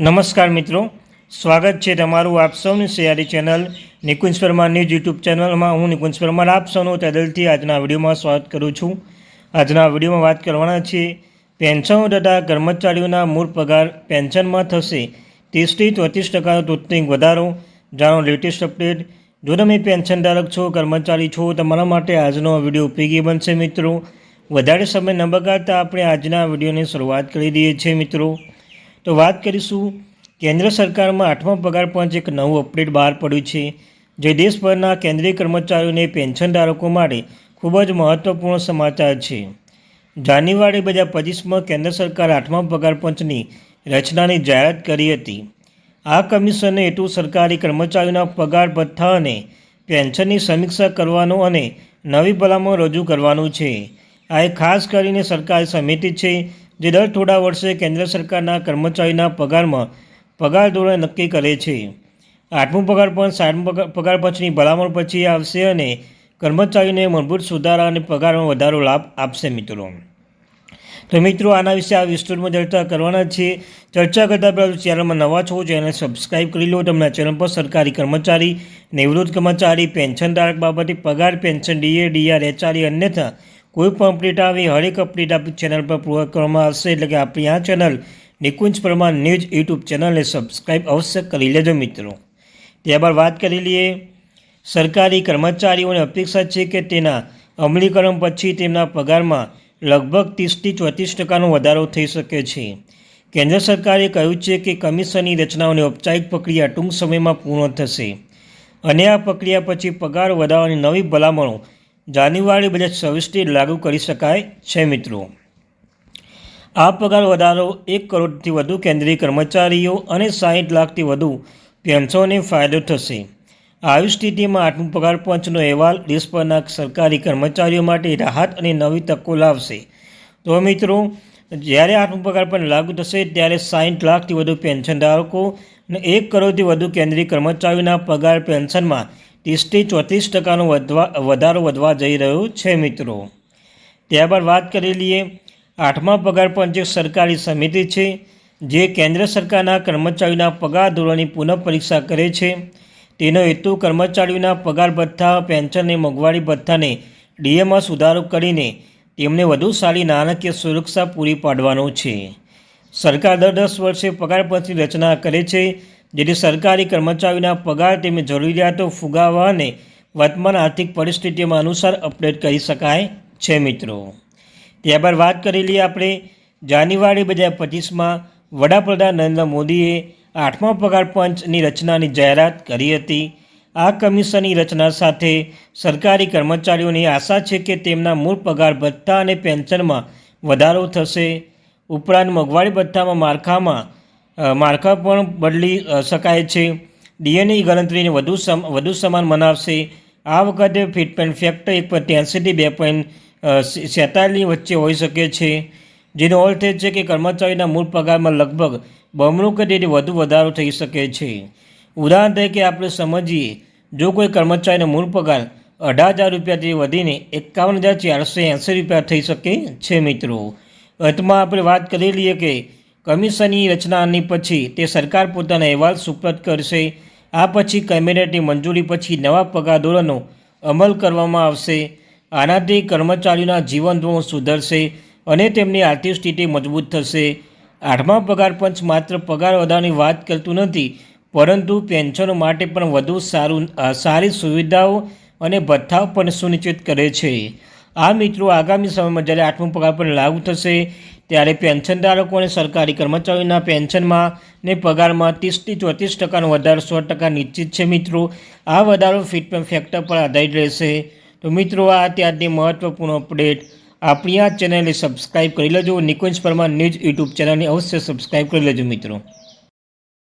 નમસ્કાર મિત્રો. સ્વાગત છે તમારું આપ સૌની સિયારી channel Nikunj Parmar news YouTube ચેનલમાં. હું નિકુંજ પરમાર આપ સૌનું તેદલથી આજના વિડીયોમાં સ્વાગત કરું છું. આજના વિડીયોમાં વાત કરવાના છીએ, પેન્શનો તથા કર્મચારીઓના મૂળ પગાર પેન્શનમાં થશે. ત્રીસથી ચોત્રીસ ટકાનો તૂટની વધારો. જાણો લેટેસ્ટ અપડેટ. જો તમે પેન્શન ધારક છો, કર્મચારી છો, તમારા માટે આજનો વીડિયો ઉપયોગી બનશે મિત્રો. વધારે સમય ન બગાડતા આપણે આજના વિડીયોની શરૂઆત કરી દઈએ છીએ મિત્રો. તો વાત કરીશું કેન્દ્ર સરકારમાં આઠમા પગાર પંચ એક નવું અપડેટ બહાર પડ્યું છે, જે દેશભરના કેન્દ્રીય કર્મચારીઓને પેન્શનધારકો માટે ખૂબ જ મહત્વપૂર્ણ સમાચાર છે. જાન્યુઆરી બે હજાર પચીસમાં કેન્દ્ર સરકાર આઠમા પગાર પંચની રચનાની જાહેરાત કરી હતી. આ કમિશને હેતુ સરકારી કર્મચારીઓના પગાર ભથ્થા અને પેન્શનની સમીક્ષા કરવાનું અને નવી ભલામણ રજૂ કરવાનું છે. આ એક ખાસ કરીને સરકારી સમિતિ છે જે દર થોડા વર્ષે કેન્દ્ર સરકારના કર્મચારીના પગારમાં પગાર ધોરણ નક્કી કરે છે. આઠમું પગાર પણ સાતમું પગાર પંચની ભલામણ પછી આવશે અને કર્મચારીને મૂળભૂત સુધારા અને પગારમાં વધારો લાભ આપશે મિત્રો. તો મિત્રો, આના વિશે આ વિસ્તૃતમાં ચર્ચા કરવાના છે. ચર્ચા કરતાં પહેલાં ચેનલમાં નવા છો ચેનલ સબસ્ક્રાઈબ કરી લો. તમને ચેનલ પર સરકારી કર્મચારી, નિવૃત્ત કર્મચારી, પેન્શનધારક બાબતે પગાર, પેન્શન, ડીએ, ડીઆર એચઆરઈ અન્યથા કોઈ પણ અપડેટ આવે, હરેક અપડેટ આપણી ચેનલ પર પૂર્વક કરવામાં આવશે, એટલે કે આપણી આ channel Nikunj Parmar news YouTube ચેનલને સબસ્ક્રાઈબ અવશ્ય કરી લેજો મિત્રો. ત્યારબાદ વાત કરી લઈએ, સરકારી કર્મચારીઓને અપેક્ષા છે કે તેના અમલીકરણ પછી તેમના પગારમાં લગભગ ત્રીસથી ચોત્રીસ ટકાનો વધારો થઈ શકે છે. કેન્દ્ર સરકારે કહ્યું છે કે કમિશનની રચનાઓની ઔપચારિક પ્રક્રિયા ટૂંક સમયમાં પૂર્ણ થશે. અને આ પ્રક્રિયા પછી પગાર વધારવાની નવી ભલામણો જાન્યુઆરી બે હજાર છવ્વીસથી લાગુ કરી શકાય છે મિત્રો. આ પગાર વધારો એક કરોડથી વધુ કેન્દ્રીય કર્મચારીઓ અને સાહીઠ લાખથી વધુ પેન્શનોને ફાયદો થશે. આવી સ્થિતિમાં આઠમું પગાર પંચનો અહેવાલ દેશભરના સરકારી કર્મચારીઓ માટે રાહત અને નવી તકો લાવશે. તો મિત્રો, જ્યારે આઠમું પગાર પંચ લાગુ થશે ત્યારે સાહીઠ લાખથી વધુ પેન્શન ધારકો અને એક કરોડથી વધુ કેન્દ્રીય કર્મચારીઓના પગાર પેન્શનમાં ત્રીસથી ચોત્રીસ ટકાનો વધવા, વધારો વધવા જઈ રહ્યો છે મિત્રો. ત્યારબાદ વાત કરી લઈએ આઠમા પગાર પંચ એક સરકારી સમિતિ છે, જે કેન્દ્ર સરકારના કર્મચારીઓના પગાર ધોરણની પુનઃપરીક્ષા કરે છે. તેનો હેતુ કર્મચારીઓના પગાર ભથ્થા પેન્શન અને મોંઘવારી ભથ્થાને ડીએમાં સુધારો કરીને તેમને વધુ સારી નાણાકીય સુરક્ષા પૂરી પાડવાનો છે. સરકાર દર દસ વર્ષે પગાર પંચની રચના કરે છે. જેથી સરકારી કર્મચારીઓના પગાર તેમની જરૂરિયાતો ફુગાવાને વર્તમાન આર્થિક પરિસ્થિતિમાં અનુસાર અપડેટ કરી શકાય છે, મિત્રો. ત્યારબાદ વાત કરી લઈએ આપણે જાન્યુઆરી બે હજાર પચીસમાં વડાપ્રધાન નરેન્દ્ર મોદીએ આઠમા પગાર પંચની રચનાની જાહેરાત કરી હતી. આ કમિશનની રચના સાથે સરકારી કર્મચારીઓની આશા છે કે તેમના મૂળ પગાર ભથ્થા અને પેન્શનમાં વધારો થશે. ઉપરાંત મોંઘવારી ભથ્થામાં માળખામાં માળખા પણ બદલી શકાય છે. ડીએનએ ગણતરીને વધુ સમ, વધુ સમાન બનાવશે. આ વખતે ફિટમેન્ટ ફેક્ટર એક પોઈન્ટ ત્યાંસીથી બે પોઈન્ટ સેતાલીસ વચ્ચે હોઈ શકે છે. જેનો અર્થ એ છે કે કર્મચારીના મૂળ પગારમાં લગભગ બમણું કે તેથી વધુ વધારો થઈ શકે છે. ઉદાહરણ તરીકે આપણે સમજીએ, જો કોઈ કર્મચારીનો મૂળ પગાર અઢાર હજાર રૂપિયાથી વધીને એકાવન હજાર ચારસો એંસી રૂપિયા થઈ શકે છે મિત્રો. અંતમાં આપણે વાત કરી લઈએ કે કમિશનની રચનાની પછી તે સરકાર પોતાના અહેવાલ સુપ્રત કરશે. આ પછી કેબિનેટની મંજૂરી પછી નવા પગાર ધોરણો અમલ કરવામાં આવશે. આનાથી કર્મચારીઓના જીવન ધોરણ સુધરશે અને તેમની આર્થિક સ્થિતિ મજબૂત થશે. આઠમા પગાર પંચ માત્ર પગાર વધારવાની વાત કરતું નથી, પરંતુ પેન્શનો માટે પણ વધુ સારું સારી સુવિધાઓ અને ભથ્થાઓ પણ સુનિશ્ચિત કરે છે. આ મિત્રો આગામી સમયમાં જ્યારે આઠમો પગાર પણ લાગુ થશે ત્યારે પેન્શનધારકો અને સરકારી કર્મચારીઓના પેન્શનમાં ને પગારમાં ત્રીસથી ચોત્રીસ ટકાનો વધારો સો ટકા નિશ્ચિત છે મિત્રો. આ વધારો ફિટમેન્ટ ફેક્ટર પર આધારિત રહેશે. તો મિત્રો, આ ત્યારની મહત્ત્વપૂર્ણ અપડેટ આપણી આ ચેનલને સબસ્ક્રાઈબ કરી લેજો. નિકુંજ પરમાર ન્યૂઝ યુટ્યુબ ચેનલને અવશ્ય સબસ્ક્રાઈબ કરી લેજો મિત્રો.